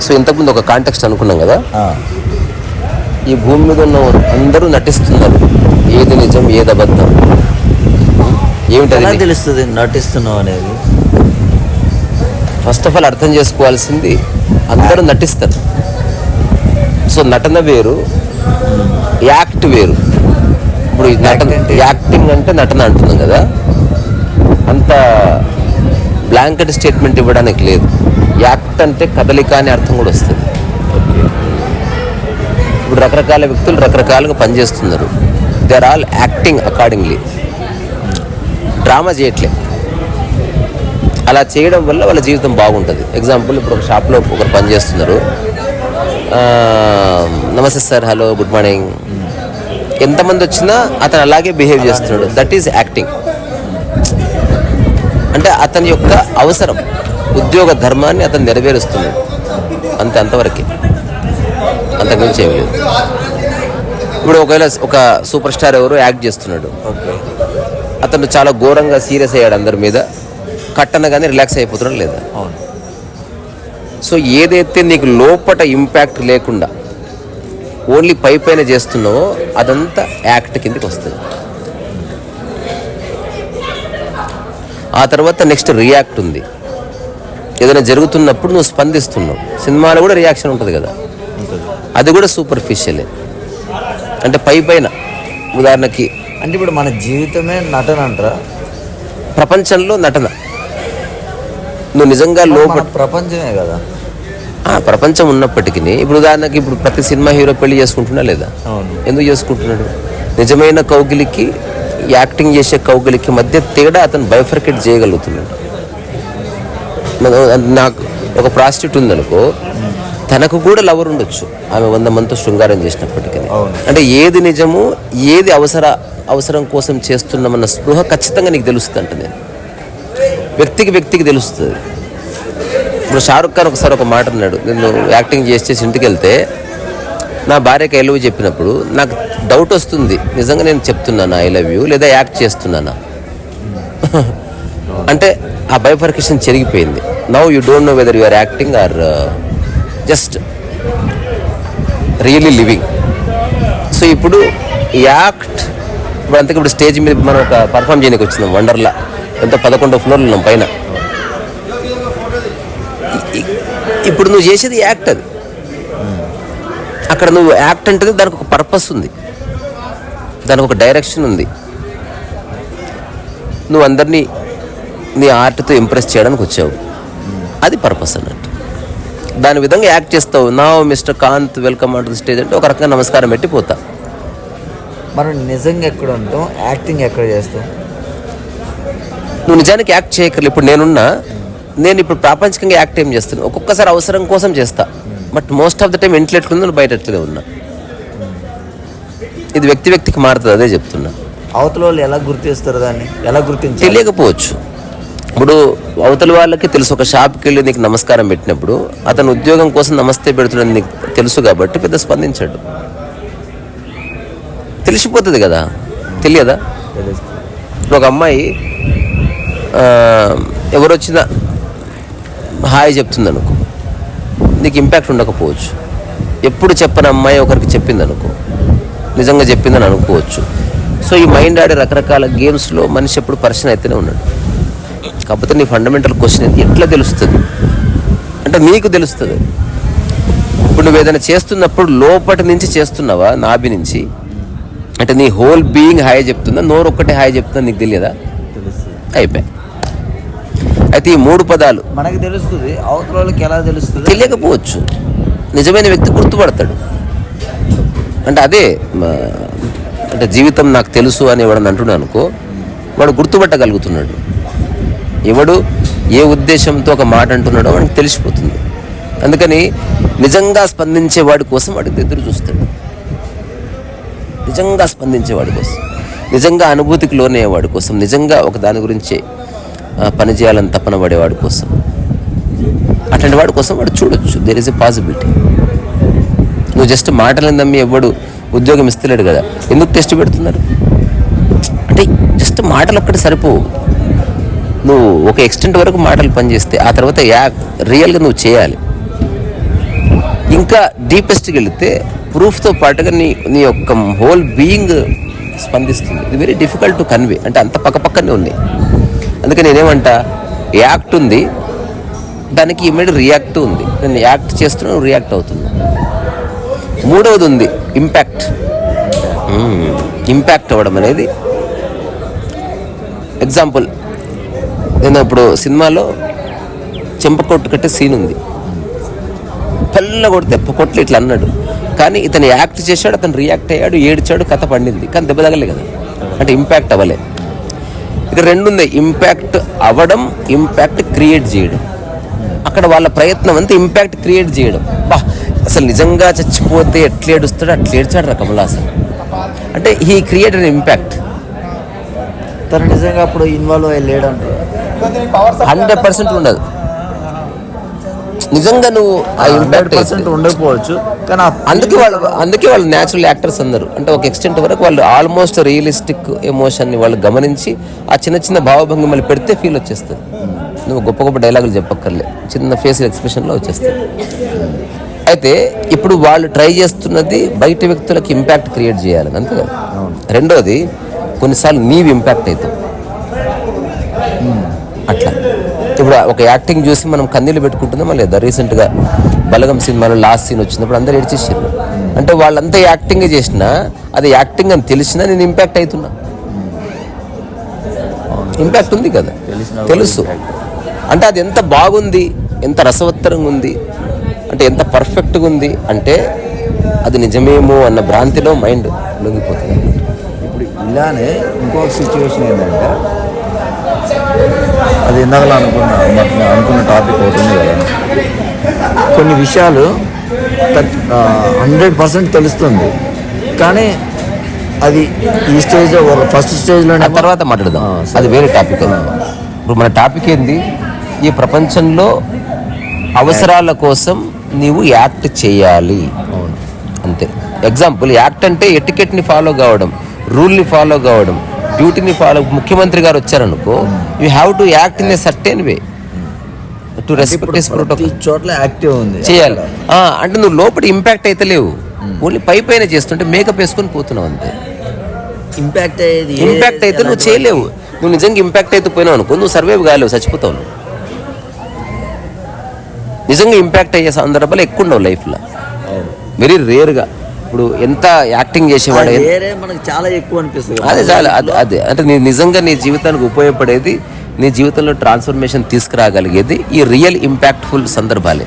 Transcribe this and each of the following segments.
So ఇంతకుముందు ఒక context అనుకున్నాం కదా? ఈ భూమి మీద ఉన్న అందరూ నటిస్తున్నారు. ఏది నిజం ఏది అబద్ధం? ఏమిటది తెలుస్తుంది నటిస్తున్నావు అనేది? ఫస్ట్ ఆఫ్ ఆల్ అర్థం చేసుకోవాల్సింది అందరూ నటిస్తారు. సో నటన వేరు యాక్ట్ వేరు. ఇప్పుడు నటన? యాక్టింగ్ అంటే? నటన అంటున్నాం కదా. అంత బ్లాంకెట్ స్టేట్మెంట్ ఇవ్వడానికి లేదు. యాక్ట్ అంటే కదలిక అనే అర్థం కూడా వస్తుంది. ఇప్పుడు రకరకాల వ్యక్తులు రకరకాలుగా పనిచేస్తున్నారు. They are all acting accordingly drama చేయట్లే. అలా చేయడం వల్ల వాళ్ళ జీవితం బాగుంటుంది. ఎగ్జాంపుల్ ఇప్పుడు ఒక షాప్లో ఒకరు పనిచేస్తున్నారు. నమస్తే సార్ హలో గుడ్ మార్నింగ్. ఎంతమంది వచ్చినా అతను అలాగే బిహేవ్ చేస్తున్నాడు. దట్ ఈజ్ యాక్టింగ్ అంటే అతని యొక్క అవసరం ఉద్యోగ ధర్మాన్ని అతను నెరవేరుస్తున్నాడు. అంతే అంతవరకే. అంతకుమించి ఏమి లేదు. ఇప్పుడు ఒకవేళ ఒక సూపర్ స్టార్ ఎవరు యాక్ట్ చేస్తున్నాడు. ఓకే. అతను చాలా ఘోరంగా సీరియస్ అయ్యాడు అందరి మీద. కట్టనగానే రిలాక్స్ అయిపోతున్నాడు లేదా? అవును. సో ఏదైతే నీకు లోపట ఇంపాక్ట్ లేకుండా ఓన్లీ పై పైన చేస్తున్నావో అదంతా యాక్ట్ కిందకి వస్తుంది. ఆ తర్వాత నెక్స్ట్ రియాక్ట్ ఉంది. ఏదైనా జరుగుతున్నప్పుడు నువ్వు స్పందిస్తున్నావు. సినిమాలో కూడా రియాక్షన్ ఉంటుంది కదా. అది కూడా సూపర్ఫిషియలే అంటే పై పైన. ఉదాహరణకి అంటే ఇప్పుడు మన జీవితమే నటన అంటారా? ప్రపంచంలో నటన. నువ్వు నిజంగా లోపల ప్రపంచమే కదా. ప్రపంచం ఉన్నప్పటికీ ఇప్పుడు ఉదాహరణకి ఇప్పుడు ప్రతి సినిమా హీరో పెళ్ళి చేసుకుంటున్నా లేదా? ఎందుకు చేసుకుంటున్నాడు? నిజమైన కౌగిలికి యాక్టింగ్ చేసే కౌగిలికి మధ్య తేడా అతను బైఫర్కెట్ చేయగలుగుతున్నాడు. నాకు ఒక ప్రాస్టిట్యూట్ ఉందనుకో తనకు కూడా లవర్ ఉండొచ్చు. ఆమె వంద మందితో శృంగారం చేసినప్పటికీ. అంటే ఏది నిజము ఏది అవసర అవసరం కోసం చేస్తున్నామన్న స్పృహ ఖచ్చితంగా నీకు తెలుస్తుంది అంట నేను. వ్యక్తికి వ్యక్తికి తెలుస్తుంది. ఇప్పుడు షారుఖ్ ఖాన్ ఒకసారి ఒక మాట అన్నాడు. నేను యాక్టింగ్ చేసి చేసి ఇంటికి వెళ్తే నా భార్యకి ఐ లవ్ చెప్పినప్పుడు నాకు డౌట్ వస్తుంది. నిజంగా నేను చెప్తున్నానా? ఐ లవ్ యూ లేదా యాక్ట్ చేస్తున్నానా? అంటే ఆ bifurcation చెరిగిపోయింది. Now you don't know whether you are acting or just really living so ఇప్పుడు యాక్ట్ ఇప్పుడు అంతకు ఇప్పుడు స్టేజ్ మీద మనం ఒక పర్ఫామ్ చేయడానికి వచ్చినాం. వండర్లా ఎంత పదకొండో ఫ్లోర్లు ఉన్నాం పైన. ఇప్పుడు నువ్వు చేసేది యాక్ట్ అది. అక్కడ నువ్వు యాక్ట్ అంటే దానికి ఒక పర్పస్ ఉంది. దానికి ఒక డైరెక్షన్ ఉంది. నువ్వు అందరినీ నీ ఆర్ట్తో ఇంప్రెస్ చేయడానికి వచ్చావు. అది పర్పస్ అన్నట్టు. దాని విధంగా యాక్ట్ చేస్తావు. నా మిస్టర్ కాంత్ వెల్కమ్ అంటు స్టేజ్ అంటే ఒక రకంగా నమస్కారం పెట్టి పోతా. మనం నిజంగా ఎక్కడ ఉంటాం? యాక్టింగ్ ఎక్కడ చేస్తాం? నువ్వు నిజానికి యాక్ట్ చేయక్కర్లేదు. ఇప్పుడు నేనున్నా. నేను ఇప్పుడు ప్రాపంచికంగా యాక్ట్ ఏం చేస్తున్నాను ఒక్కొక్కసారి అవసరం కోసం చేస్తా. But most of the time ఇంట్లో ఎట్లుందో బయట ఎట్లనే ఉన్నా. ఇది వ్యక్తి వ్యక్తికి మారుతుంది అదే చెప్తున్నా. అవతల వాళ్ళు ఎలా గుర్తిస్తారు దాన్ని? ఎలా గుర్తించాలి? తెలియకపోవచ్చు. ఇప్పుడు అవతల వాళ్ళకి తెలుసు ఒక షాప్కి వెళ్ళి నీకు నమస్కారం పెట్టినప్పుడు అతను ఉద్యోగం కోసం నమస్తే పెడుతున్నాడు నీకు తెలుసు కాబట్టి పెద్ద స్పందించాడు. తెలిసిపోతుంది కదా? తెలియదా? ఒక అమ్మాయి ఆ, ఎవరు వచ్చినా హాయ్ చెప్తుంది అనుకో నీకు ఇంపాక్ట్ ఉండకపోవచ్చు. ఎప్పుడు చెప్పని అమ్మాయి ఒకరికి చెప్పింది అనుకో నిజంగా చెప్పిందని అనుకోవచ్చు. సో ఈ మైండ్ ఆడే రకరకాల గేమ్స్లో మనిషి ఎప్పుడు పర్సన్ అయితేనే ఉన్నాడు. కాకపోతే నీ ఫండమెంటల్ క్వశ్చన్ ఏంటి ఎట్లా తెలుస్తుంది? అంటే నీకు తెలుస్తుంది. ఇప్పుడు నువ్వు ఏదైనా చేస్తున్నప్పుడు లోపటి నుంచి చేస్తున్నావా? నాభి నుంచి. అంటే నీ హోల్ బీయింగ్ హాయ్ చెప్తుందా? నోరు ఒక్కటే హాయ్ చెప్తుందా? నీకు తెలియదా? అయిపోయి అయితే ఈ మూడు పదాలు మనకి తెలుస్తుంది అవతల వాళ్ళకి ఎలా తెలుస్తుంది? తెలియకపోవచ్చు. నిజమైన వ్యక్తి గుర్తుపడతాడు. అంటే అదే అంటే జీవితం నాకు తెలుసు అని ఎవడని అంటున్నాను అనుకో వాడు గుర్తుపట్టగలుగుతున్నాడు. ఎవడు ఏ ఉద్దేశంతో ఒక మాట అంటున్నాడో వాడికి తెలిసిపోతుంది. అందుకని నిజంగా స్పందించే వాడి కోసం వాడికి ఎదురు చూస్తాడు. నిజంగా స్పందించేవాడి కోసం నిజంగా అనుభూతికి లోనయ్యేవాడి కోసం నిజంగా ఒక దాని గురించి పనిచేయాలని పని చేయాలని తపన పడేవాడి కోసం. అట్లాంటి వాడి కోసం వాడు చూడొచ్చు. దేర్ ఇస్ ఎ పాసిబిలిటీ నువ్వు జస్ట్ మాటలను నమ్మి ఎవడు ఉద్యోగం ఇస్తలేడు కదా. ఎందుకు టెస్ట్ పెడుతున్నారు? అంటే జస్ట్ మాటలు ఒక్కటి సరిపోవు. నువ్వు ఒక ఎక్స్టెంట్ వరకు మాటలు పనిచేస్తే ఆ తర్వాత యా రియల్గా నువ్వు చేయాలి. ఇంకా డీపెస్ట్కి వెళితే ప్రూఫ్తో పాటుగా నీ నీ యొక్క హోల్ బీయింగ్ స్పందిస్తుంది. ఇది వెరీ డిఫికల్ట్ టు కన్వే అంటే అంత పక్కపక్కనే ఉన్నాయి అందుకే నేనేమంటా యాక్ట్ ఉంది దానికి ఇమీడియట్ రియాక్ట్ ఉంది. నేను యాక్ట్ చేస్తున్నాను రియాక్ట్ అవుతున్నా మూడవది ఉంది ఇంపాక్ట్. ఇంపాక్ట్ అవ్వడం అనేది. ఎగ్జాంపుల్ నేను ఇప్పుడు సినిమాలో చెంపకొట్టు కట్టే సీన్ ఉంది. పెళ్ళ కొడితే దెబ్బ కొట్లు ఇట్లా అన్నాడు. కానీ ఇతను యాక్ట్ చేశాడు అతను రియాక్ట్ అయ్యాడు ఏడ్చాడు కథ పండింది. కానీ దెబ్బ తగలే కదా. అంటే ఇంపాక్ట్ అవ్వలే. ఇక రెండు ఉంది ఇంపాక్ట్ అవ్వడం ఇంపాక్ట్ క్రియేట్ చేయడం. అక్కడ వాళ్ళ ప్రయత్నం అంతా ఇంపాక్ట్ క్రియేట్ చేయడం. బా అసలు నిజంగా చచ్చిపోతే ఎట్లా ఏడుస్తాడో? అట్లా ఏడ్చాడు రా కమల్ హాసన్. అంటే హీ క్రియేట్ అన్ ఇంపాక్ట్ తను నిజంగా అప్పుడు ఇన్వాల్వ్ అయ్యి లేడంటారు హండ్రెడ్ పర్సెంట్ ఉండదు. నిజంగా నువ్వు ఆ ఇంపాక్ట్ ఉండకపోవచ్చు కానీ అందుకే వాళ్ళు అందుకే వాళ్ళు న్యాచురల్ యాక్టర్స్ అందరు. అంటే ఒక ఎక్స్టెంట్ వరకు వాళ్ళు ఆల్మోస్ట్ రియలిస్టిక్ ఎమోషన్ని వాళ్ళు గమనించి ఆ చిన్న చిన్న భావభంగిమలు పెడితే ఫీల్ వచ్చేస్తుంది. నువ్వు గొప్ప గొప్ప డైలాగులు చెప్పక్కర్లే. చిన్న ఫేషియల్ ఎక్స్ప్రెషన్లో వచ్చేస్తుంది. అయితే ఇప్పుడు వాళ్ళు ట్రై చేస్తున్నది బయట వ్యక్తులకు ఇంపాక్ట్ క్రియేట్ చేయాలని అంతే కదా? రెండోది కొన్నిసార్లు నీవు ఇంపాక్ట్ అవుతావు. అట్లా. ఇప్పుడు ఒక యాక్టింగ్ చూసి మనం కన్నీళ్ళు పెట్టుకుంటున్నామా లేదా రీసెంట్గా బలగం సినిమాలో లాస్ట్ సీన్ వచ్చినప్పుడు అందరు ఏడ్చేసారు అంటే వాళ్ళంతా యాక్టింగ్ చేసినా అది యాక్టింగ్ అని తెలిసినా నేను ఇంపాక్ట్ అవుతున్నా ఇంపాక్ట్ ఉంది కదా. తెలుసు. అంటే అది ఎంత బాగుంది ఎంత రసవత్తరంగా ఉంది అంటే ఎంత పర్ఫెక్ట్గా ఉంది అంటే అది నిజమేమో అన్న భ్రాంతిలో మైండ్ లొంగిపోతుంది. ఇప్పుడు ఇలానే ఇంకొక సిచ్యువేషన్ ఏంటంటే అది ఇందాక అనుకున్న అనుకున్న టాపిక్ ఒకటి ఉంది కదా. కొన్ని విషయాలు హండ్రెడ్ పర్సెంట్ తెలుస్తుంది. కానీ అది ఈ స్టేజ్లో ఫస్ట్ స్టేజ్లో తర్వాత మాట్లాడదాం. అది వేరే టాపిక్ ఇప్పుడు మన టాపిక్ ఏంది? ఈ ప్రపంచంలో అవసరాల కోసం నీవు యాక్ట్ చేయాలి. అంతే. ఎగ్జాంపుల్ యాక్ట్ అంటే ఎటికెట్ని ఫాలో కావడం రూల్ని ఫాలో కావడం. డ్యూటీని ఫాలో ముఖ్యమంత్రి గారు వచ్చారనుకో you have to act in a certain way to respect ప్రతి ప్రోటోకాల్ చోట్ల యాక్టివ్ ఉంది. చేయాలి. ఆ, అంటే నువ్వు లోపల ఇంపాక్ట్ అయితే లేవు. ఓన్లీ పై పైన చేస్తుంటే మేకప్ వేసుకొని పోతున్నావు అంతే. ఇంపాక్ట్ అయ్యేది ఇంపాక్ట్ అయితే నువ్వు చేయలేవు. నువ్వు నిజంగా ఇంపాక్ట్ అయితే పోయినావు అనుకో నువ్వు సర్వైవ్ కాలేవు చచ్చిపోతావు. నిజంగా ఇంపాక్ట్ అయ్యే సందర్భాలు ఎక్కువ ఉండవు లైఫ్లో వెరీ రేర్గా ఇప్పుడు ఎంత యాక్టింగ్ చేసేవాడు మనకు చాలా ఎక్కువ అనిపిస్తుంది అదే చాలా అదే అదే అంటే నీ నిజంగా నీ జీవితానికి ఉపయోగపడేది నీ జీవితంలో ట్రాన్స్ఫర్మేషన్ తీసుకురాగలిగేది ఈ రియల్ ఇంపాక్ట్ఫుల్ సందర్భాలే.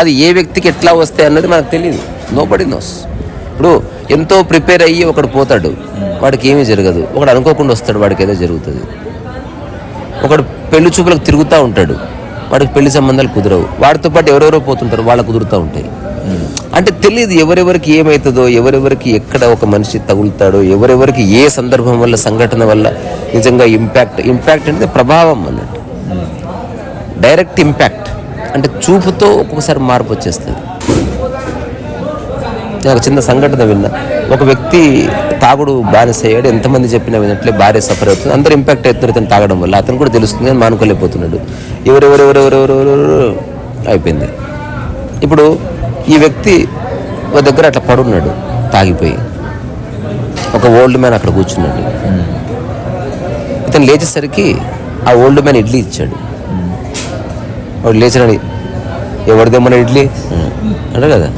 అది ఏ వ్యక్తికి ఎట్లా వస్తాయి అన్నది మనకు తెలియదు నో బడి నోస్ ఇప్పుడు ఎంతో ప్రిపేర్ అయ్యి ఒకడు పోతాడు వాడికి ఏమీ జరగదు. ఒకడు అనుకోకుండా వస్తాడు వాడికి ఏదో జరుగుతుంది. ఒకడు పెళ్ళి చూపులకు తిరుగుతూ ఉంటాడు వాడికి పెళ్ళి సంబంధాలు కుదరవు. వాడితో పాటు ఎవరెవరో పోతుంటారు వాళ్ళకు కుదురుతూ ఉంటాయి. అంటే తెలియదు ఎవరెవరికి ఏమవుతుందో ఎవరెవరికి ఎక్కడ ఒక మనిషి తగులుతాడో ఎవరెవరికి ఏ సందర్భం వల్ల సంఘటన వల్ల నిజంగా ఇంపాక్ట్ ఇంపాక్ట్ అంటే ప్రభావం అన్నట్టు. డైరెక్ట్ ఇంపాక్ట్ అంటే చూపుతో ఒక్కొక్కసారి మార్పు వచ్చేస్తుంది. నేను ఒక చిన్న సంఘటన విన్నా. ఒక వ్యక్తి తాగుడు బానిస అయ్యాడు ఎంతమంది చెప్పినా వినట్లే భార్య సఫర్ అవుతుంది. అందరు ఇంపాక్ట్ అవుతున్నారు ఇతను తాగడం వల్ల. అతను కూడా తెలుస్తుంది అని మానుకోలేకపోతున్నాడు. ఎవరెవరెవరెవరెవరెవరెవరు అయిపోయింది ఇప్పుడు ఈ వ్యక్తి ఒక దగ్గర అట్లా పడున్నాడు తాగిపోయి. ఒక ఓల్డ్ మ్యాన్ అక్కడ కూర్చున్నాడు. ఇతను లేచేసరికి ఆ ఓల్డ్ మ్యాన్ ఇడ్లీ ఇచ్చాడు. వాడు లేచినాడు ఎవరిదేమన్నా ఇడ్లీ? అంటే కదా.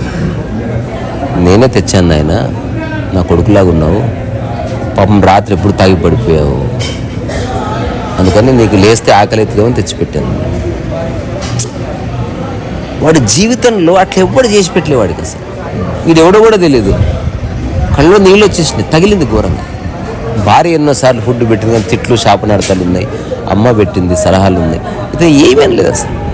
నేనే తెచ్చాను నాయన నా కొడుకులాగా ఉన్నావు. పాపం రాత్రి ఎప్పుడు తాగి పడిపోయావు. అందుకని నీకు లేస్తే ఆకలి ఎత్తుకోమని తెచ్చిపెట్టాను. వాడి జీవితంలో అట్లా ఎవ్వడు చేసి పెట్టలే వాడికి అసలు వీడు ఎవడో కూడా తెలియదు. కళ్ళలో నీళ్ళు వచ్చేసినాయి తగిలింది ఘోరంగా. భార్య ఎన్నోసార్లు ఫుడ్ పెట్టింది కానీ తిట్లు శాపనార్థాలు ఉన్నాయి. అమ్మ పెట్టింది సలహాలు ఉన్నాయి. ఇతను ఏమేం లేదు అసలు.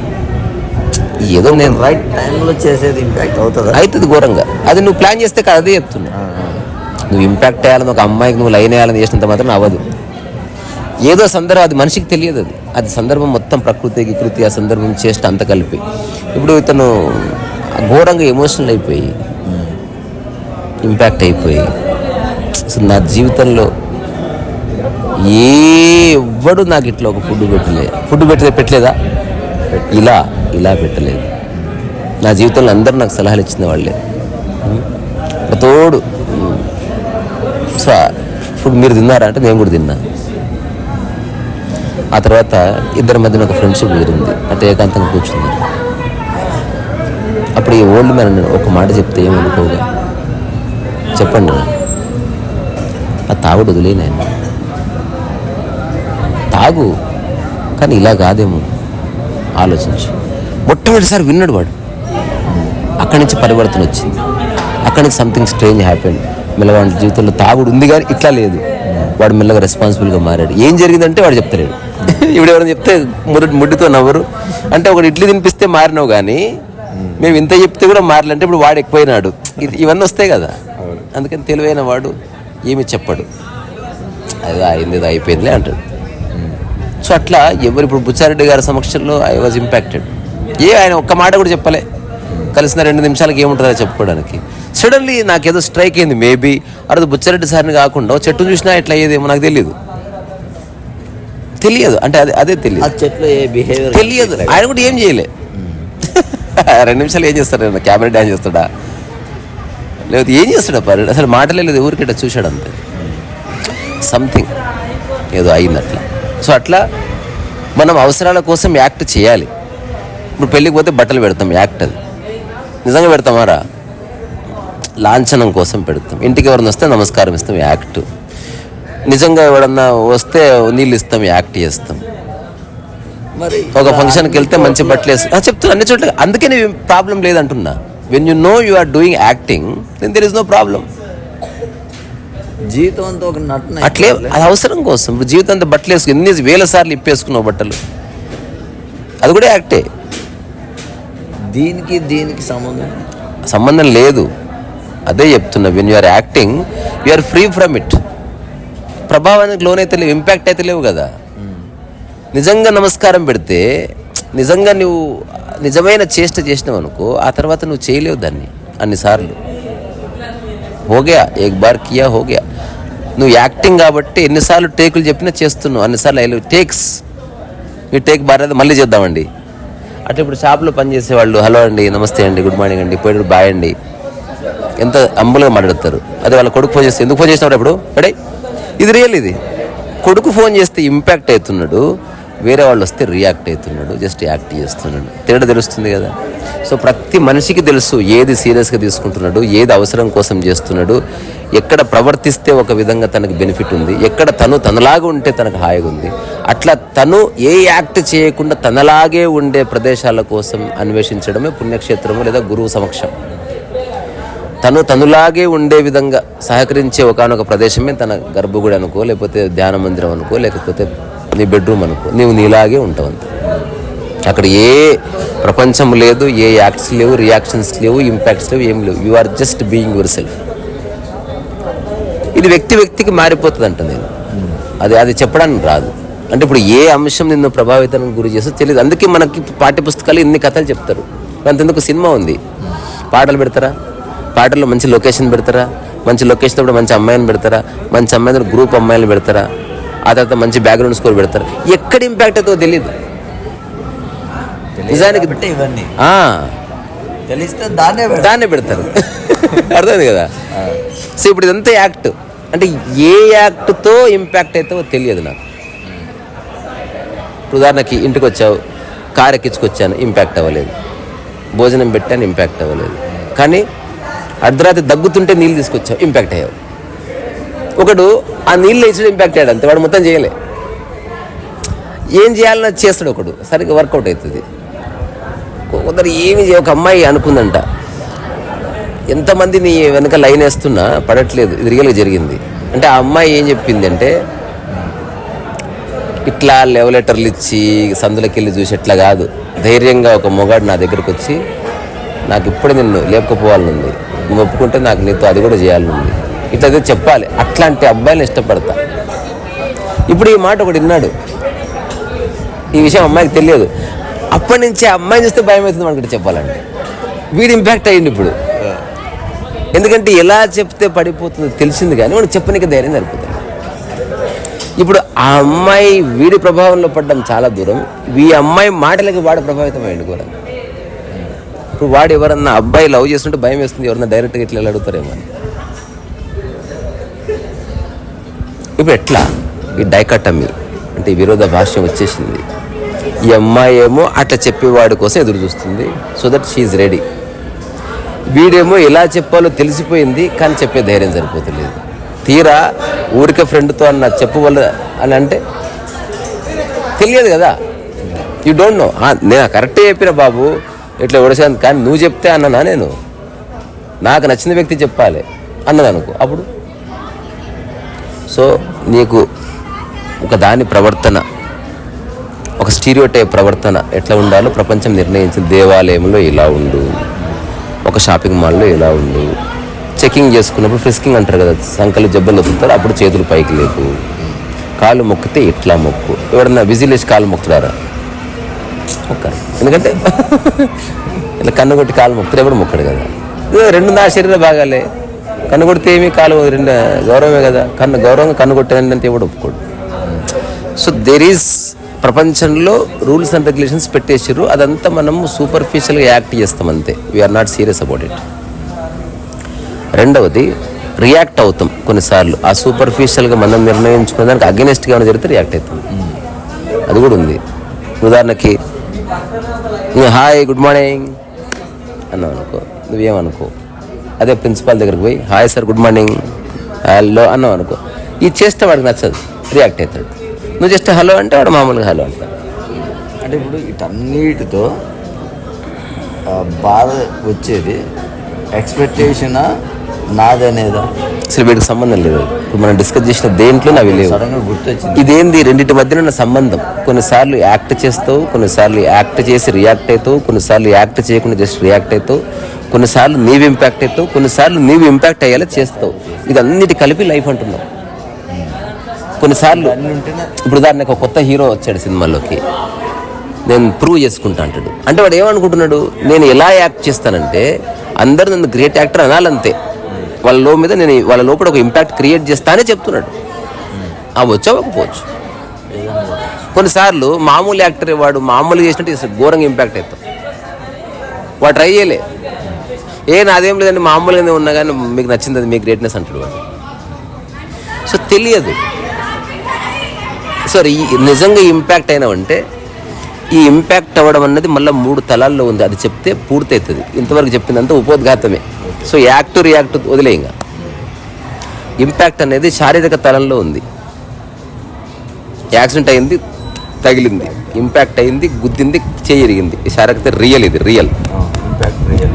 ఏదో నేను రైట్ టైంలో చేసేది ఇంపాక్ట్ అవుతుందా? అవుతుంది ఘోరంగా. అది నువ్వు ప్లాన్ చేస్తే కాదు అదే చెప్తున్నా. నువ్వు ఇంపాక్ట్ అయ్యాలని ఒక అమ్మాయికి నువ్వు లైన్ వేయాలని చేసినంత మాత్రం అవ్వదు. ఏదో సందర్భం అది మనిషికి తెలియదు అది. అది సందర్భం మొత్తం ప్రకృతి వికృతి ఆ సందర్భం చేష్ట అంత కలిపి. ఇప్పుడు ఇతను ఘోరంగా ఎమోషనల్ అయిపోయి ఇంపాక్ట్ అయిపోయి నా జీవితంలో ఏ ఎవ్వడు నాకు ఇట్లా ఒక ఫుడ్ పెట్టలేదు ఫుడ్ పెట్టలే పెట్టలేదా? ఇలా ఇలా పెట్టలేదు. నా జీవితంలో అందరూ నాకు సలహాలు ఇచ్చిన వాళ్ళే. తోడు. సో ఫుడ్ మీరు తిన్నారా అంటే నేను కూడా తిన్నాను ఆ తర్వాత ఇద్దరి మధ్యన ఒక ఫ్రెండ్షిప్ కుదిరింది అంటే ఏకాంతంగా కూర్చున్నారు. అప్పుడు ఈ ఓల్డ్ మ్యాన్ ఒక మాట చెప్తే ఏమనుకోగా చెప్పండి. ఆ తాగుడు వదిలే నాయన. తాగు. కానీ ఇలా కాదేమో. ఆలోచించు. మొట్టమొదటిసారి విన్నాడు వాడు. అక్కడి నుంచి పరివర్తన వచ్చింది. అక్కడి నుంచి సంథింగ్ స్ట్రేంజ్ హ్యాపెన్ మెల్లవాడి జీవితంలో తాగుడు ఉంది కానీ ఇట్లా లేదు. వాడు మెల్లగా రెస్పాన్సిబుల్గా మారాడు. ఏం జరిగిందంటే వాడు చెప్తలేడు. ఇప్పుడు ఎవరైనా చెప్తే ముడి ముడ్డితో నవ్వరు. అంటే ఒకటి ఇడ్లీ తినిపిస్తే మారినావు కానీ మేము ఇంత చెప్తే కూడా మారలంటే ఇప్పుడు వాడు ఎక్కువైనాడు. ఇవన్నీ వస్తాయి కదా. అందుకని తెలివైన వాడు ఏమి చెప్పడు. అది అయింది ఇది అయిపోయిందిలే అంటాడు. సో అట్లా ఎవరు ఇప్పుడు బుచ్చారెడ్డి గారి సమక్షంలో ఐ వాజ్ ఇంపాక్టెడ్ ఏ ఆయన ఒక్క మాట కూడా చెప్పలే. కలిసిన రెండు నిమిషాలకి ఏముంటుందో చెప్పుకోవడానికి. సడన్లీ నాకేదో స్ట్రైక్ అయింది మేబీ అరదు బుచ్చారెడ్డి సార్ని కాకుండా చెట్టు చూసినా ఇట్లా అయ్యేదేమో నాకు తెలియదు తెలియదు. అంటే అదే అదే తెలియదు. చెట్లు ఏ బిహేవియర్ తెలియదు. ఆయన కూడా ఏం చేయలే. రెండు నిమిషాలు ఏం చేస్తాడు? ఆయన కెమెరా డ్యాన్స్ చేస్తాడా? లేకపోతే ఏం చేస్తాడా పరి అసలు మాటలే లేదు. ఊరికిట చూశాడు అంతే. సంథింగ్ ఏదో అయింది అట్లా సో అట్లా మనం అవసరాల కోసం యాక్ట్ చేయాలి. ఇప్పుడు పెళ్ళికి పోతే బట్టలు పెడతాం. యాక్ట్ అది. నిజంగా పెడతామారా లాంఛనం కోసం పెడతాం. ఇంటికి ఎవరైనా వస్తే నమస్కారం ఇస్తాం. యాక్ట్. నిజంగా ఎవడన్నా వస్తే నీళ్ళు ఇస్తాం యాక్ట్ చేస్తాం. మరి ఒక ఫంక్షన్కి వెళ్తే మంచి బట్టలు వేసి ఆ, చెప్తున్నా అన్ని చోట్ల అందుకే problem లేదంటున్నా. When you know you are doing acting then there is no problem జీవితం అంతా ఒక నటన అట్లే అది అవసరం కోసం. ఇప్పుడు జీవితం అంతా బట్టలు వేసుకుని ఎన్ని వేల సార్లు ఇప్పేసుకున్నావు బట్టలు? అది కూడా యాక్టే. దీనికి దీనికి సంబంధం సంబంధం లేదు. అదే చెప్తున్నా when you are acting you are free from it ప్రభావానికి లోనైతే లేవు ఇంపాక్ట్ అయితే లేవు కదా. నిజంగా నమస్కారం పెడితే నిజంగా నువ్వు నిజమైన చేష్ట చేసినావు అనుకో ఆ తర్వాత నువ్వు చేయలేవు దాన్ని అన్నిసార్లు. హోగయా ఏక్ బార్ కియా హోగయా. నువ్వు యాక్టింగ్ కాబట్టి ఎన్నిసార్లు టేకులు చెప్పినా చేస్తున్నావు అన్నిసార్లు ఐ టేక్స్. మీ టేక్ బాగా మళ్ళీ చేద్దామండి. అట్లా ఇప్పుడు షాప్లో పనిచేసే వాళ్ళు హలో అండి నమస్తే అండి గుడ్ మార్నింగ్ అండి పోయి బాయ్ అండి. ఎంత అంబులుగా మాట్లాడతారు. అదే వాళ్ళ కొడుకు ఫోన్ చేస్తే ఎందుకు ఫోన్ చేసినప్పుడు ఇప్పుడు? ఎడే ఇది రియల్ ఇది. కొడుకు ఫోన్ చేస్తే ఇంపాక్ట్ అవుతున్నాడు వేరే వాళ్ళు వస్తే రియాక్ట్ అవుతున్నాడు జస్ట్ యాక్ట్ చేస్తున్నాడు. తేడా తెలుస్తుంది కదా. సో ప్రతి మనిషికి తెలుసు ఏది సీరియస్గా తీసుకుంటున్నాడు ఏది అవసరం కోసం చేస్తున్నాడు ఎక్కడ ప్రవర్తిస్తే ఒక విధంగా తనకు బెనిఫిట్ ఉంది ఎక్కడ తను తనలాగా ఉంటే తనకు హాయిగా ఉంది. అట్లా తను ఏ యాక్ట్ చేయకుండా తనలాగే ఉండే ప్రదేశాల కోసం అన్వేషించడమే పుణ్యక్షేత్రము లేదా గురువు సమక్షం. తను తనులాగే ఉండే విధంగా సహకరించే ఒకనొక ప్రదేశమే తన గర్భగుడి అనుకో లేకపోతే ధ్యాన మందిరం అనుకో లేకపోతే నీ బెడ్రూమ్ అనుకో. నీవు నీలాగే ఉంటావు అంతే. అక్కడ ఏ ప్రపంచం లేదు ఏ యాక్ట్స్ లేవు రియాక్షన్స్ లేవు ఇంపాక్ట్స్ లేవు ఏం లేవు. You are just being yourself. ఇది వ్యక్తి వ్యక్తికి మారిపోతుంది అంట నేను. అది అది చెప్పడానికి రాదు. అంటే ఇప్పుడు ఏ అంశం నిన్ను ప్రభావితానికి గురి చేస్తే తెలియదు అందుకే మనకి పాఠ్య పుస్తకాలు ఇన్ని కథలు చెప్తారు. అంతెందుకు సినిమా ఉంది. పాటలు పెడతారా? పాటల్లో మంచి లొకేషన్ పెడతారా? మంచి లొకేషన్ అప్పుడు మంచి అమ్మాయిని పెడతారా? మంచి అమ్మాయిని గ్రూప్ అమ్మాయిలు పెడతారా? ఆ తర్వాత మంచి బ్యాక్గ్రౌండ్ స్కోర్ పెడతారా? ఎక్కడ ఇంపాక్ట్ అవుతుందో తెలియదు నిజానికి ఇవన్నీ. తెలిస్తే దాన్నే. దాన్నే పెడతారు. అర్థమైంది కదా? సో ఇప్పుడు ఇదంతా యాక్ట్ అంటే ఏ యాక్ట్తో ఇంపాక్ట్ అవుతావో తెలియదు నాకు. ఇప్పుడు ఉదాహరణకి ఇంటికి వచ్చావు కార్ ఎక్కించుకొచ్చాను ఇంపాక్ట్ అవ్వలేదు. భోజనం పెట్టాను ఇంపాక్ట్ అవ్వలేదు. కానీ అర్ధరాత్రి దగ్గుతుంటే నీళ్ళు తీసుకొచ్చావు ఇంపాక్ట్ అయ్యావు. ఒకడు ఆ నీళ్ళు వేసి ఇంపాక్ట్ అయ్యాడు అంతే వాడు మొత్తం చేయలే. ఏం చేయాలన్నా చేస్తాడు ఒకడు సరిగ్గా వర్కౌట్ అవుతుంది. కొందరు ఏమి ఒక అమ్మాయి అనుకుందంట ఎంతమంది నీ వెనక లైన్ వేస్తున్నా పడట్లేదు ఇది రియల్గా జరిగింది. అంటే ఆ అమ్మాయి ఏం చెప్పింది అంటే ఇట్లా లెవ్ లెటర్లు ఇచ్చి సందులోకి వెళ్ళి చూసి ఎట్లా కాదు ధైర్యంగా ఒక మొగాడు నా దగ్గరకు వచ్చి నాకు ఇప్పుడు నిన్ను లేపకపోవాలనుంది. నువ్వు ఒప్పుకుంటే నాకు నీతో అది కూడా చేయాలనుంది. ఇట్లా ఏదో చెప్పాలి. అట్లాంటి అబ్బాయిని ఇష్టపడతా. ఇప్పుడు ఈ మాట ఒకటి విన్నాడు. ఈ విషయం అమ్మాయికి తెలియదు. అప్పటి నుంచి ఆ అమ్మాయిని చూస్తే భయం అవుతుంది మనకి చెప్పాలంటే. వీడి ఇంపాక్ట్ అయ్యింది ఇప్పుడు. ఎందుకంటే ఎలా చెప్తే పడిపోతుందో తెలిసింది కానీ వాడు చెప్పనికి ధైర్యం సరిపోతుంది. ఇప్పుడు ఆ అమ్మాయి వీడి ప్రభావంలో పడ్డం చాలా దూరం. ఈ అమ్మాయి మాటలకి వాడు ప్రభావితం అయ్యండి కూడా. ఇప్పుడు వాడు ఎవరన్నా అబ్బాయి లవ్ చేస్తుంటే భయం వేస్తుంది ఎవరన్నా డైరెక్ట్గా ఇట్లా అడుగుతారేమో అని. ఇప్పుడు ఎట్లా? ఈ డైకటమీ అంటే విరోధ భాష్యం వచ్చేసింది. ఈ అమ్మాయి ఏమో అట్లా చెప్పేవాడి కోసం ఎదురు చూస్తుంది సో దట్ షీఈ్ రెడీ వీడేమో ఎలా చెప్పాలో తెలిసిపోయింది కానీ చెప్పే ధైర్యం సరిపోతలేదు. తీరా ఊరికే ఫ్రెండ్తో అన్న చెప్పు వల్ల అని అంటే తెలియదు కదా. యూ డోంట్ నో నేను కరెక్టే చెప్పిన బాబు ఇట్లా ఒడిశాను కానీ నువ్వు చెప్తే అన్ననా నేను? నాకు నచ్చిన వ్యక్తి చెప్పాలి. అన్నది అనుకో. అప్పుడు? సో నీకు ఒక దాని ప్రవర్తన ఒక స్టీరియోటైప్ ప్రవర్తన ఎట్లా ఉండాలో ప్రపంచం నిర్ణయించింది దేవాలయంలో ఇలా ఉండు. ఒక షాపింగ్ మాల్లో ఇలా ఉండు. చెకింగ్ చేసుకున్నప్పుడు ఫ్రిస్కింగ్ అంటారు కదా సంకలు జబ్బలు వదులుతారు అప్పుడు చేతులు పైకి లేకు కాళ్ళు మొక్కితే ఇట్లా మొక్కు. ఎవరన్నా విజిలేసి కాలు కాళ్ళు మొక్కుతారా? మొక్కాలి. ఎందుకంటే ఇలా కన్ను కొట్టి కాలు మొక్కితే ఎప్పుడు మొక్కడు కదా. రెండు నా శరీర భాగాలే. కన్ను కొడితే ఏమి కాలు రెండు గౌరవమే కదా. కన్ను గౌరవంగా కన్ను కొట్టేదంటే ఎవడు ఒప్పుకోడు. సో దెర్ ఈస్ ప్రపంచంలో రూల్స్ అండ్ రెగ్యులేషన్స్ పెట్టేసారు అదంతా మనం సూపర్ఫిషియల్గా యాక్ట్ చేస్తాం అంతే. We are not serious about it రెండవది రియాక్ట్ అవుతాం కొన్నిసార్లు. ఆ సూపర్ఫిషియల్గా మనం నిర్ణయించుకున్న దానికి అగెనిస్ట్గా ఏమైనా జరిగితే రియాక్ట్ అవుతాం. అది కూడా ఉంది. ఉదాహరణకి హాయ్ గుడ్ మార్నింగ్. అన్నావు అనుకో నువ్వేమనుకో అదే ప్రిన్సిపాల్ దగ్గరికి పోయి hi sir good morning. Hello అన్నావు అనుకో. ఇది చేస్తే వాడికి నచ్చదు రియాక్ట్ అవుతాడు. నువ్వు జస్ట్ హలో అంటే వాడు మామూలుగా హలో అంటాడు. అంటే ఇప్పుడు వీటన్నిటితో బాధ వచ్చేది ఎక్స్పెక్టేషనా నాదనేదా అసలు వీడికి సంబంధం లేదు. ఇప్పుడు మనం డిస్కస్ చేసిన దేంట్లో అవి లేవు సడన్గా గుర్తొచ్చింది. ఇదేంది? రెండింటి మధ్యన ఉన్న సంబంధం. కొన్నిసార్లు యాక్ట్ చేస్తావు కొన్నిసార్లు యాక్ట్ చేసి రియాక్ట్ అవుతావు కొన్నిసార్లు యాక్ట్ చేయకుండా జస్ట్ రియాక్ట్ అవుతావు కొన్నిసార్లు నీవు ఇంపాక్ట్ అవుతావు కొన్నిసార్లు నీవు ఇంపాక్ట్ అయ్యేలా చేస్తావు. ఇది అన్నిటి కలిపి లైఫ్ అంటున్నావు కొన్నిసార్లు అన్నీ ఉంటేనే ఇప్పుడు ఉదాహరణకు ఒక కొత్త హీరో వచ్చాడు సినిమాలోకి. నేను ప్రూవ్ చేసుకుంటా అంటాడు. అంటే వాడు ఏమనుకుంటున్నాడు? నేను ఎలా యాక్ట్ చేస్తానంటే అందరు నన్ను గ్రేట్ యాక్టర్ అనాలంతే. వాళ్ళ లో మీద నేను వాళ్ళ లోపల ఒక ఇంపాక్ట్ క్రియేట్ చేస్తానే చెప్తున్నాడు. ఆ వచ్చావకపోవచ్చు కొన్నిసార్లు మామూలు యాక్టర్ వాడు మామూలుగా చేసినట్టు ఘోరంగా ఇంపాక్ట్ అవుతాం వాడు ట్రై చేయలే. ఏ నాదేం లేదండి మామూలుగానే ఉన్నా కానీ మీకు నచ్చింది అది మీ గ్రేట్నెస్ అంటాడు వాడు. సో తెలియదు. సో నిజంగా ఇంపాక్ట్ అయినావంటే ఈ ఇంపాక్ట్ అవ్వడం అన్నది మళ్ళీ మూడు తలాల్లో ఉంది. అది చెప్తే పూర్తవుతుంది ఇంతవరకు చెప్పిందంతా ఉపోద్ఘాతమే. సో యాక్ట్ రియాక్ట్ వదిలే ఇంకా. ఇంపాక్ట్ అనేది శారీరక తలంలో ఉంది. యాక్సిడెంట్ అయింది తగిలింది. ఇంపాక్ట్ అయింది గుద్దింది చేయరిగింది ఈ శారీరక రియల్ ఇది రియల్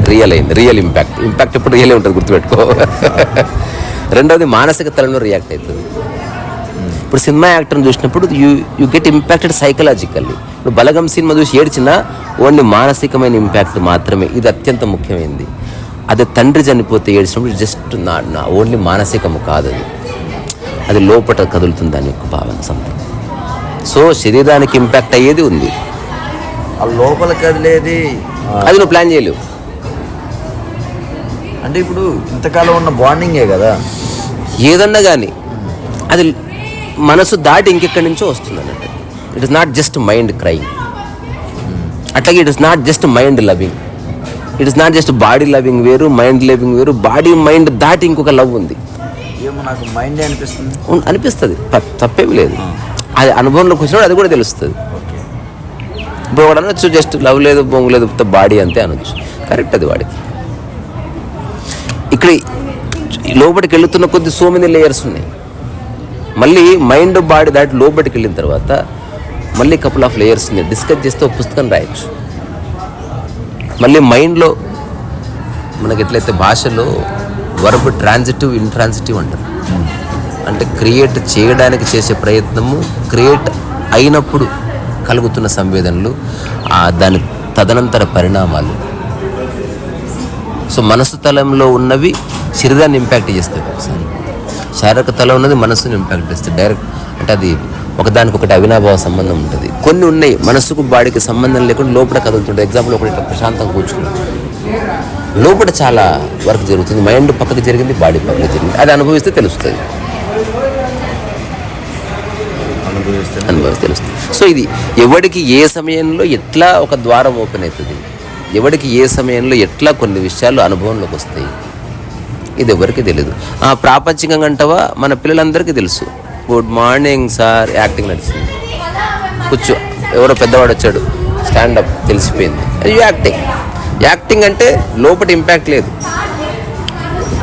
రియల్ అయింది రియల్ ఇంపాక్ట్ ఇంపాక్ట్ ఎప్పుడు రియల్ ఉంటుంది గుర్తుపెట్టుకో. రెండవది మానసిక తలంలో రియాక్ట్ అవుతుంది. ఇప్పుడు సినిమా యాక్టర్ని చూసినప్పుడు you you get impacted psychologically ఇప్పుడు బలగం సినిమా చూసి ఏడ్చినా ఓన్లీ మానసికమైన ఇంపాక్ట్ మాత్రమే. ఇది అత్యంత ముఖ్యమైనది అదే తండ్రి చనిపోతే ఏడ్చినప్పుడు జస్ట్ నా నా ఓన్లీ మానసికము కాదు అది. అది లోపట కదులుతుంది దాని యొక్క భావన సంథింగ్ సో శరీరానికి ఇంపాక్ట్ అయ్యేది ఉంది. ఆ లోపల కదిలేది అది నువ్వు ప్లాన్ చేయలేవు. అంటే ఇప్పుడు ఇంతకాలం ఉన్న బాండింగే కదా? ఏదన్నా కానీ అది మనసు దాటి ఇంకెక్కడి నుంచో వస్తుంది అన్నట్టు it is not just mind crime అట్లాగే it is not just mind loving it is not just body loving వేరు మైండ్ లవింగ్ వేరు బాడీ మైండ్ దాటి ఇంకొక లవ్ ఉంది. ఏమో నాకు మైండ్ అనిపిస్తుంది. అనిపిస్తుంది. తప్పేమి లేదు. అది అనుభవంలోకి వచ్చినప్పుడు అది కూడా తెలుస్తుంది. ఇప్పుడు వాడు అనొచ్చు జస్ట్ లవ్ లేదు బొంగు లేదు బాడీ అంతే అనొచ్చు. కరెక్ట్ అది వాడికి. ఇక్కడ లోపలికి వెళుతున్న కొద్ది సో మెనీ లేయర్స్ ఉన్నాయి. మళ్ళీ మైండ్ బాడీ దాటి లోపలికి వెళ్ళిన తర్వాత మళ్ళీ కపుల్ ఆఫ్ లేయర్స్ డిస్కస్ చేస్తే ఒక పుస్తకం రాయొచ్చు. మళ్ళీ మైండ్లో మనకి ఎట్లయితే భాషలో వర్బ్ ట్రాన్సిటివ్ ఇంట్రాన్సిటివ్ అంటారు. అంటే క్రియేట్ చేయడానికి చేసే ప్రయత్నము క్రియేట్ అయినప్పుడు కలుగుతున్న సంవేదనలు దాని తదనంతర పరిణామాలు. సో మనసు తలంలో ఉన్నవి శరీరాన్ని ఇంపాక్ట్ చేస్తాయి ఒకసారి. శారీరక తలం ఉన్నది మనసుని ఇంపాక్ట్ చేస్తుంది డైరెక్ట్ అంటే అది ఒకదానికొకటి అవినాభావ సంబంధం ఉంటుంది. కొన్ని ఉన్నాయి మనసుకు బాడీకి సంబంధం లేకుండా లోపల కదులుతుంటాయి. ఎగ్జాంపుల్ ఒకటి ప్రశాంతంగా కూర్చున్నాడు. లోపల చాలా వర్క్ జరుగుతుంది. మైండ్ పక్కకు జరిగింది బాడీ పక్కకు జరిగింది. అది అనుభవిస్తే తెలుస్తుంది. అనుభవిస్తే అనుభవిస్తే తెలుస్తుంది. సో ఇది ఎవడికి ఏ సమయంలో ఎట్లా ఒక ద్వారం ఓపెన్ అవుతుంది? ఎవడికి ఏ సమయంలో ఎట్లా కొన్ని విషయాలు అనుభవంలోకి వస్తాయి? ఇది ఎవరికి తెలియదు ఆ ప్రాపంచికంగా అంటావా? మన పిల్లలందరికీ తెలుసు. గుడ్ మార్నింగ్ సార్ యాక్టింగ్ నడిచింది. కూర్చో. ఎవరో పెద్దవాడు వచ్చాడు. స్టాండప్ తెలిసిపోయింది. యాక్టింగ్ యాక్టింగ్ అంటే లోపల ఇంపాక్ట్ లేదు.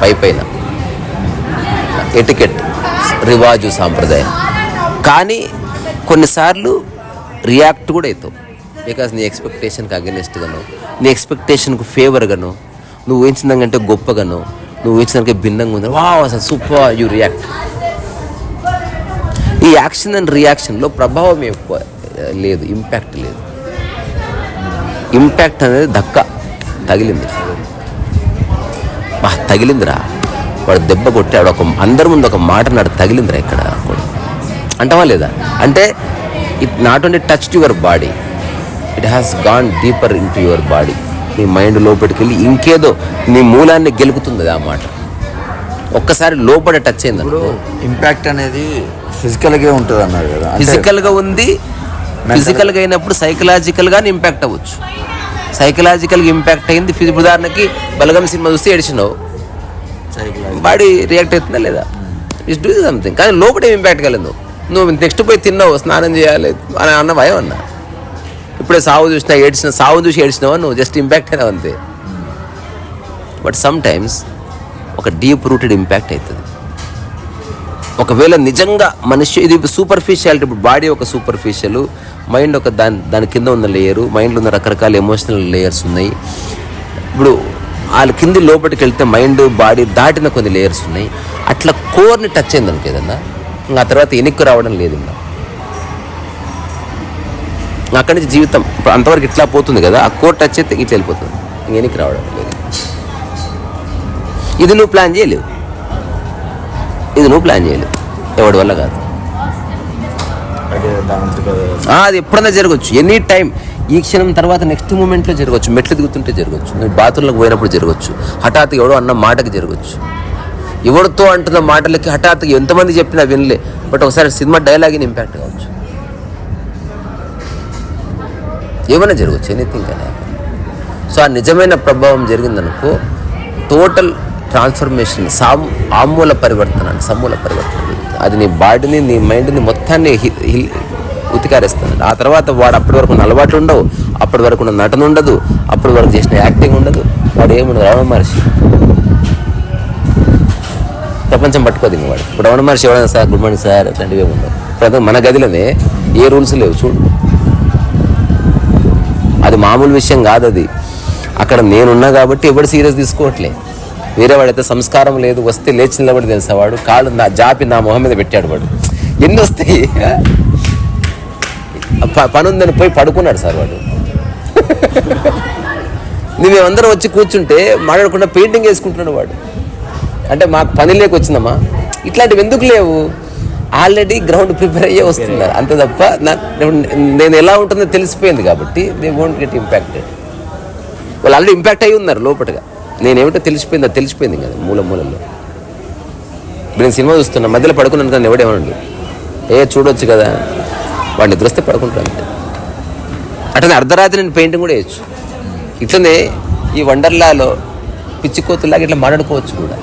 పై పైన. ఎటికెట్ రివాజు సాంప్రదాయం. కానీ కొన్నిసార్లు రియాక్ట్ కూడా అవుతావు. బికాస్ నీ ఎక్స్పెక్టేషన్కి అగెనిస్ట్గాను నీ ఎక్స్పెక్టేషన్కు ఫేవర్గాను నువ్వు ఊహించిందంటే గొప్పగాను నువ్వు ఊహించిన భిన్నంగా ఉంది. వా అసలు సూపర్ యూ రియాక్ట్ ఈ యాక్షన్ అండ్ రియాక్షన్లో ప్రభావం ఎక్కువ లేదు ఇంపాక్ట్ లేదు. ఇంపాక్ట్ అనేది దక్క తగిలింది. బా తగిలిందిరా. వాడు దెబ్బ కొట్టాడు ఒక అందరి ముందు ఒక మాట నాడు తగిలిందిరా ఇక్కడ అంటావా లేదా? అంటే it not only touch your body it has gone deeper into your body నీ మైండ్ లోపలికి వెళ్ళి ఇంకేదో నీ మూలాన్ని గెలుకుతుంది ఆ మాట. ఒక్కసారి లోపల టచ్ అయింది ఇంపాక్ట్ అనేది ఫిజికల్గా ఉంటుంది అన్నారు కదా ఫిజికల్గా ఉంది ఫిజికల్గా అయినప్పుడు సైకలాజికల్గా ఇంపాక్ట్ అవ్వచ్చు. సైకలాజికల్గా ఇంపాక్ట్ అయింది ఫిజి ఉదాహరణకి బలగం సినిమా చూస్తే ఏడిచినావు. బాడీ రియాక్ట్ అవుతుందా లేదా? ఇస్ డూ సంథింగ్ కానీ లోపల ఇంపాక్ట్ కాలేదు నువ్వు. నెక్స్ట్ పోయి తిన్నావు స్నానం చేయాలి అని అన్న భయం అన్నా. ఇప్పుడే సాగు చూసినా ఏడ్చిన సాగు చూసి ఏడ్చినావా నువ్వు? జస్ట్ ఇంపాక్ట్ అయినావు అంతే. బట్ సమ్ టైమ్స్ ఒక డీప్ రూటెడ్ ఇంపాక్ట్ అవుతుంది ఒకవేళ నిజంగా మనిషి ఇది సూపర్ఫిషియాలిటీ ఇప్పుడు బాడీ ఒక సూపర్ఫిషియల్ మైండ్ ఒక దాని దాని కింద ఉన్న లేయరు మైండ్లో ఉన్న రకరకాల ఎమోషనల్ లేయర్స్ ఉన్నాయి. ఇప్పుడు వాళ్ళ కింది లోపలికి వెళ్తే మైండ్ బాడీ దాటిన కొన్ని లేయర్స్ ఉన్నాయి. అట్లా కోర్ని టచ్ అయింది అనుకో ఏదన్నా. ఇంకా ఆ తర్వాత ఎనిక్కు రావడం లేదు ఇంకా అక్కడి నుంచి జీవితం ఇప్పుడు అంతవరకు ఇట్లా పోతుంది కదా ఆ కోర్ టచ్ అయితే ఇట్లా వెళ్ళిపోతుంది. ఇంక ఎనికి రావడం లేదు. ఇది నువ్వు ప్లాన్ చేయలేవు. ఇది నువ్వు ప్లాన్ చేయలేవు. ఎవడి వల్ల కాదు. అదే దాంతో ఆ, అది ఎప్పుడైనా జరగచ్చు. Any time. ఈ క్షణం తర్వాత నెక్స్ట్ మూమెంట్లో జరగచ్చు. మెట్లు దిగుతుంటే జరగచ్చు. నువ్వు బాత్రూంలోకి పోయినప్పుడు జరగచ్చు. హఠాత్తుగా ఎవడో అన్న మాటకి జరగచ్చు. ఎవరితో అంటున్న మాటలకి హఠాత్తుగా ఎంతమంది చెప్పినా వినలే. బట్ ఒకసారి సినిమా డైలాగ్ ఇంపాక్ట్ కావచ్చు ఏమైనా జరగచ్చు ఎనీథింగ్ కానీ సో ఆ నిజమైన ప్రభావం జరిగిందనుకో టోటల్ ట్రాన్స్ఫర్మేషన్ సామ్ ఆమూల పరివర్తన సమూల పరివర్తన. అది నీ బాడీని నీ మైండ్ని మొత్తాన్ని హి- హిల్ ఉతికారేస్తుంది. ఆ తర్వాత వాడు అప్పటి వరకు ఉన్న అలవాట్లు ఉండవు. అప్పటి వరకు ఉన్న నటన ఉండదు. అప్పటి వరకు చేసిన యాక్టింగ్ ఉండదు. వాడు ఏముండదు? రమణ మహర్షి. ప్రపంచం పట్టుకోదు ఇంక వాడు. ఇప్పుడు రమణ మహర్షి ఎవరైనా సార్ గుడ్ మార్నింగ్ సార్ అట్లాంటివి ఏమి ఉండవు ప్రతి మన గదిలోనే ఏ రూల్స్ లేవు చూడు. అది మామూలు విషయం కాదు అది. అక్కడ నేనున్నా కాబట్టి ఎవడు సీరియస్ తీసుకోవట్లే. వేరే వాడైతే సంస్కారం లేదు వస్తే లేచి నిలబడి తెలుసా వాడు? కాళ్ళు నా జాపి నా మొహం మీద పెట్టాడు వాడు. ఎన్ని వస్తాయి? ప- పని ఉందని పోయి పడుకున్నాడు సార్ వాడు. మేమందరం వచ్చి కూర్చుంటే మాట్లాడకుండా పెయింటింగ్ వేసుకుంటున్నాడు వాడు. అంటే మాకు పని లేక వచ్చిందమ్మా. ఇట్లాంటివి ఎందుకు లేవు? ఆల్రెడీ గ్రౌండ్ ప్రిపేర్ అయ్యే వస్తున్నారు. అంతే తప్ప నేను ఎలా ఉంటుందో తెలిసిపోయింది కాబట్టి దే వోంట్ గెట్ ఇంపాక్టెడ్ వాళ్ళు ఆల్రెడీ ఇంపాక్ట్ అయ్యి ఉన్నారు లోపటగా. నేనేమిటో తెలిసిపోయింది అది తెలిసిపోయింది కదా మూల మూలలో ఇప్పుడు నేను సినిమా చూస్తున్నా మధ్యలో పడుకున్నాను కానీ ఎవడేమనండి ఏ చూడొచ్చు కదా. వాడిని నిద్రస్తే పడుకుంటాను అంతే. అట్లనే అర్ధరాత్రి నేను పెయింటింగ్ కూడా వేయచ్చు. ఇట్లనే ఈ వండర్లాలో పిచ్చి కోతులాగా ఇట్లా మాట్లాడుకోవచ్చు కూడా.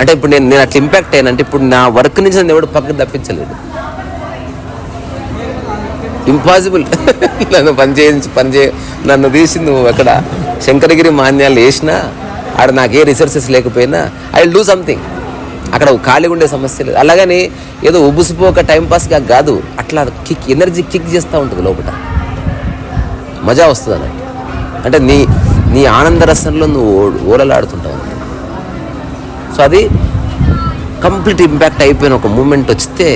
అంటే ఇప్పుడు నేను నేను అట్లా ఇంపాక్ట్ అయ్యానంటే ఇప్పుడు నా వర్క్ నుంచి నన్ను ఎవడు పక్కకు తప్పించలేదు. ఇంపాసిబుల్ నన్ను పని చేయించి పని చే నన్ను తీసి నువ్వు అక్కడ శంకరగిరి మాన్యాలు వేసినా ఆడ నాకే రిసోర్సెస్ లేకపోయినా ఐ విల్ డూ సంథింగ్ అక్కడ ఖాళీగా ఉండే సమస్య లేదు. అలాగని ఏదో ఉబుసిపోక టైంపాస్గా కాదు. అట్లా కిక్ ఎనర్జీ కిక్ చేస్తూ ఉంటుంది లోపల. మజా వస్తుంది అన్నట్టు అంటే నీ నీ ఆనంద రసంలో నువ్వు ఓ- ఓలలాడుతుంటావు సో అది కంప్లీట్ ఇంపాక్ట్ అయిపోయిన ఒక మూమెంట్ వస్తే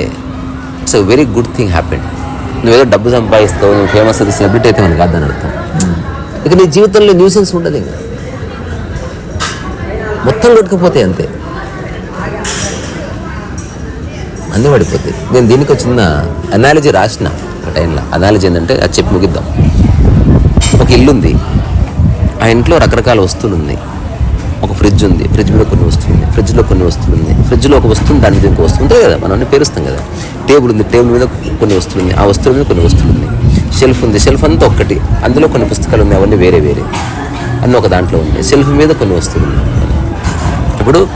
it's a very good thing happened. నువ్వేదో డబ్బు సంపాదిస్తావు నువ్వు ఫేమస్ అది సెలబ్రిటీ అయితే మనకి కాదని అర్థం. ఇక నీ జీవితంలో న్యూసెన్స్ ఉండదు ఇంకా. మొత్తం కొట్టుకుపోతాయి అంతే. అన్నీ పడిపోతాయి. నేను దీనికి చిన్న అనాలజీ రాసిన ఒక టైంలో అనాలజీ ఏంటంటే అది చెప్పి ముగిద్దాం. ఒక ఇల్లు ఉంది ఆ ఇంట్లో రకరకాల వస్తువులు ఉన్నాయి. ఒక ఫ్రిడ్జ్ ఉంది. ఫ్రిడ్జ్ మీద కొన్ని వస్తువులు ఫ్రిడ్జ్లో కొన్ని వస్తువులు ఉన్నాయి. ఫ్రిడ్జ్లో ఒక వస్తువు దాని మీద ఇంకో వస్తువు ఉంటుంది కదా? మనం అన్ని పేరుస్తాం కదా. టేబుల్ ఉంది. టేబుల్ మీద కొన్ని వస్తువులు ఉన్నాయి. ఆ వస్తువుల మీద కొన్ని వస్తువులు ఉన్నాయి. షెల్ఫ్ ఉంది. షెల్ఫ్ అంతా ఒక్కటి. అందులో కొన్ని పుస్తకాలు ఉన్నాయి. అవన్నీ వేరే వేరే. అన్నీ ఒక దాంట్లో ఉన్నాయి. షెల్ఫ్ మీద కొన్ని వస్తువులు ఉన్నాయి. ఇప్పుడు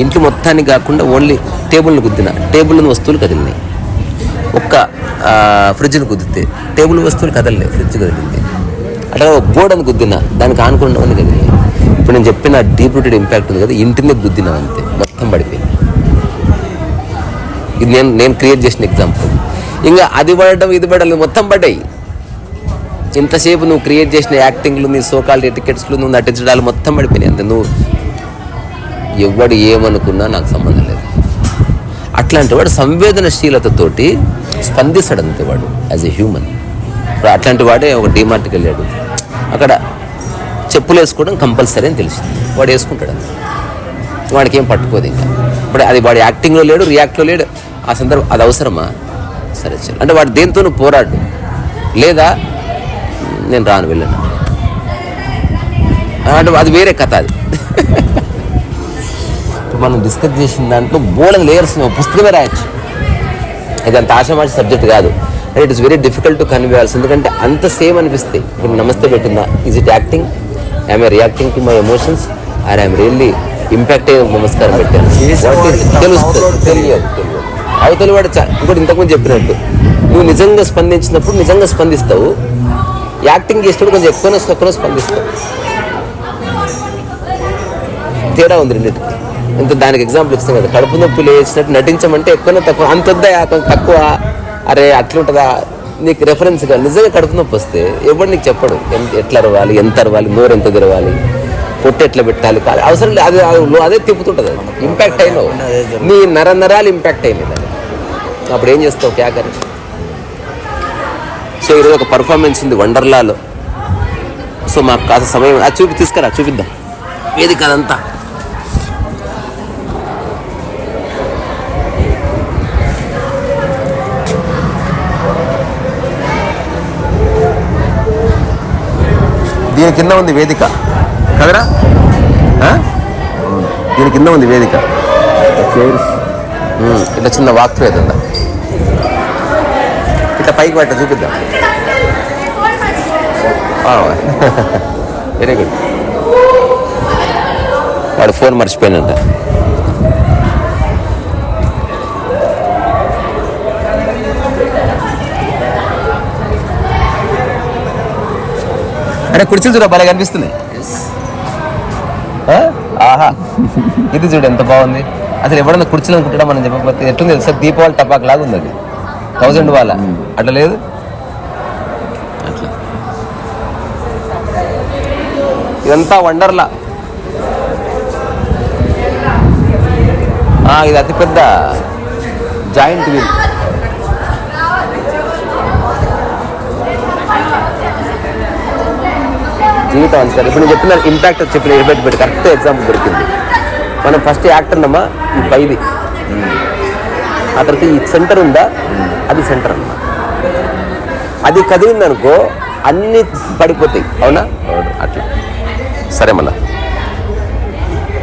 ఇంట్లో మొత్తాన్ని కాకుండా ఓన్లీ టేబుల్ని గుద్దిన టేబుల్ వస్తువులు కదిలినాయి. ఒక్క ఫ్రిడ్జ్ని గుద్దితే టేబుల్ వస్తువులు కదలలేదు. ఫ్రిడ్జ్ కదిలింది. అట్లా ఒక గోడను గుద్దిన దానికి ఆనుకున్నవన్నీ కదిలినాయి. ఇప్పుడు నేను చెప్పిన డీప్ రూటెడ్ ఇంపాక్ట్ ఉంది కదా ఇంటిని గుద్దినా అంతే. మొత్తం పడిపోయింది. ఇది నేను నేను క్రియేట్ చేసిన ఎగ్జాంపుల్ ఇంకా అది పడటం ఇది పడడం మొత్తం పడ్డాయి. ఇంతసేపు నువ్వు క్రియేట్ చేసిన యాక్టింగ్లు నీ సోకాల్ టికెట్స్లు నువ్వు నటించడాలు మొత్తం పడిపోయినాయి. అంతే నువ్వు ఎవడు ఏమనుకున్నా నాకు సంబంధం లేదు. అట్లాంటి వాడు సంవేదనశీలతతోటి స్పందిస్తాడు అంతే వాడు యాజ్ ఎ హ్యూమన్ ఇప్పుడు అట్లాంటి వాడే ఒక డిమార్ట్కి వెళ్ళాడు. అక్కడ చెప్పులు వేసుకోవడం కంపల్సరీ అని తెలిసింది. వాడు వేసుకుంటాడు అంతే వాడికి ఏం పట్టుకోదు ఇంకా. ఇప్పుడు అది వాడి యాక్టింగ్లో లేడు రియాక్ట్లో లేడు. ఆ సందర్భం అది అవసరమా? సరే సరే. అంటే వాడు దేంతోనూ పోరాడు. లేదా నేను రాను వెళ్ళను. అంటే అది వేరే కథ అది. మనం డిస్కస్ చేసిన దాంట్లో బోల్డ్ లేయర్స్ పుస్తకమే రాయొచ్చు. ఇది అంత ఆశమాచి సబ్జెక్ట్ కాదు. And it is very difficult to convey ఎందుకంటే అంత సేమ్ అనిపిస్తాయి ఇప్పుడు నమస్తే పెట్టిందా? Is it acting I'm reacting to my emotions or I'm really impact అయ్యే నమస్కారం పెట్టాను. తెలుస్తుంది. తెలియదు అవతలి వాడు ఇంకోటి ఇంతకుముందు చెప్పినట్టు నువ్వు నిజంగా స్పందించినప్పుడు నిజంగా స్పందిస్తావు. యాక్టింగ్ చేసినప్పుడు కొంచెం ఎక్కువనే తక్కువ స్పందిస్తావు. తేడా ఉంది రెండింటికి. ఇంత దానికి ఎగ్జాంపుల్ ఇస్తాం కదా. కడుపు నొప్పి లేచినట్టు నటించమంటే ఎక్కువనే తక్కువ. అంత కొంచెం తక్కువ. అరే అట్లుంటుందా? నీకు రెఫరెన్స్గా నిజంగా కడుపు నొప్పి వస్తే ఎవడు నీకు చెప్పడు? ఎంత ఎట్లా అరవాలి? ఎంత అరవాలి? నోరు ఎంత తెరవాలి? పొట్టు ఎట్లా పెట్టాలి? కాదు అవసరం లేదు అదే అది నువ్వు అదే తిప్పుతుంటుంది అది. ఇంపాక్ట్ అయినావు. నీ నర నరాలు ఇంపాక్ట్ అయినాయి దాన్ని అప్పుడు ఏం చేస్తావు? క్యాకర్ సో ఈరోజు ఒక పర్ఫార్మెన్స్ ఉంది వండర్లాలో. సో మాకు కాస్త సమయం అది చూపి తీసుకురా చూపిద్దాం. ఏది కదంతా దీని కింద ఉంది వేదిక. కదరా? దీని కింద ఉంది వేదిక. చైర్స్ ఇట్లా చిన్న వాక్ త్రూ అవుతుందా ఇట్లా పైకి పట్ట చూపిద్దాం. వెరీ గుడ్ వాడు ఫోన్ మర్చిపోయినంట అరే కుర్చీలు చూడ భలే కనిపిస్తున్నాయి. ఆ? ఆహా. ఇది చూడు ఎంత బాగుంది. అసలు ఎవడన్నా కుర్చీలు అనుకుంటాడా మనం చెప్పకపోతే ఎట్లుంది తెలుసా? దీపావళి టపాక్ లాగా ఉంది అది థౌజండ్ వాళ్ళ అట్లా లేదు? అట్లా. ఇదంతా వండర్లా. ఇది అతిపెద్ద జాయింట్ వీల్. జీవితం అంతా ఇప్పుడు నేను చెప్పిన ఇంపాక్ట్ చెప్పిన ఇరవై పెట్టి కరెక్ట్ ఎగ్జాంపుల్ దొరికింది. మనం ఫస్ట్ యాక్టర్ అన్నమా? ఈ పైది. ఆ తర్వాత ఈ సెంటర్ ఉందా? అది సెంటర్ అన్నమా. అది కదిలిందనుకో అన్నీ అన్ని పడిపోతాయి అవునా అట్లా. సరే మళ్ళా.